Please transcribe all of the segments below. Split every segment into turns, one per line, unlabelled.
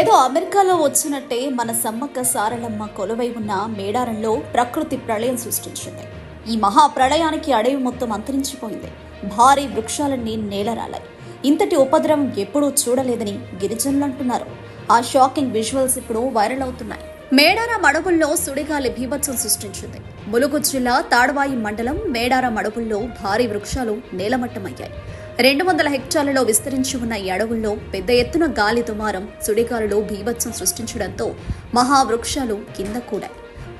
ఏదో అమెరికాలో వచ్చినట్టే మన సమ్మక్క సారలమ్మ కొలువై ఉన్న మేడారంలో ప్రకృతి ప్రళయం సృష్టించింది. ఈ మహా ప్రళయానికి అడవి మొత్తం అంతరించిపోయింది. భారీ వృక్షాలన్నీ నేలరాలాయి. ఇంతటి ఉపద్రవం ఎప్పుడూ చూడలేదని గిరిజనులు అంటున్నారు. ఆ షాకింగ్ విజువల్స్ ఇప్పుడు వైరల్ అవుతున్నాయి. మేడారం అడవుల్లో సుడిగాలి భీభత్సం సృష్టించింది. ములుగు జిల్లా తాడవాయి మండలం మేడారం అడవుల్లో భారీ వృక్షాలు నేలమట్టమయ్యాయి. రెండు వందల హెక్టార్లలో విస్తరించి ఉన్న ఈ అడవుల్లో పెద్ద ఎత్తున గాలి దుమారం సుడిగాలులు భీభత్సం సృష్టించడంతో మహావృక్షాలు కింద కూడా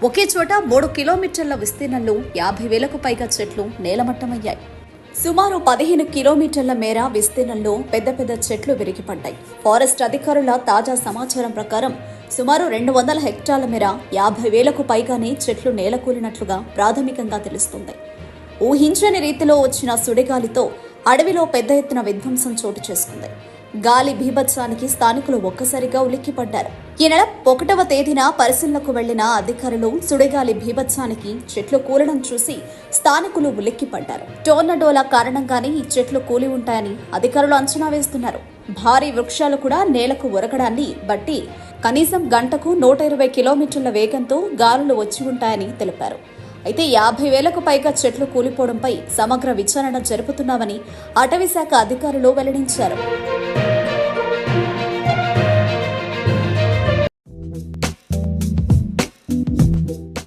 ఒకే చోట మూడు కిలోమీటర్ల విస్తీర్ణంలో యాభై వేలకు పైగా చెట్లు నేలమట్టమయ్యాయి. సుమారు పదిహేను కిలోమీటర్ల మేర విస్తీర్ణంలో పెద్ద పెద్ద చెట్లు విరిగిపడ్డాయి. ఫారెస్ట్ అధికారుల తాజా సమాచారం ప్రకారం సుమారు రెండు వందల హెక్టార్ల మేర యాభై వేలకు పైగానే చెట్లు నేలకూలినట్లుగా ప్రాథమికంగా తెలుస్తుంది. ఊహించని రీతిలో వచ్చిన సుడిగాలితో అడవిలో పెద్ద ఎత్తున విధ్వంసం చోటు చేసుకుంది. గాలి భీభత్సానికి స్థానికులు ఒక్కసారిగా ఉలిక్కిపడ్డారు. ఈ నెల ఒకటవ తేదీన పరిశీలనకు వెళ్ళిన అధికారులు సుడిగాలి భీభత్సానికి చెట్లు కూలడం చూసి స్థానికులు ఉలిక్కిపడ్డారు. టోర్నడోల కారణంగానే ఈ చెట్లు కూలి ఉంటాయని అధికారులు అంచనా వేస్తున్నారు. భారీ వృక్షాలు కూడా నేలకు ఉరకడాన్ని బట్టి కనీసం గంటకు నూట ఇరవై కిలోమీటర్ల వేగంతో గాలులు వచ్చి ఉంటాయని తెలిపారు. అయితే యాభై వేలకు పైగా చెట్లు కూలిపోవడంపై సమగ్ర విచారణ జరుపుతున్నామని అటవీశాఖ అధికారులు వెల్లడించారు.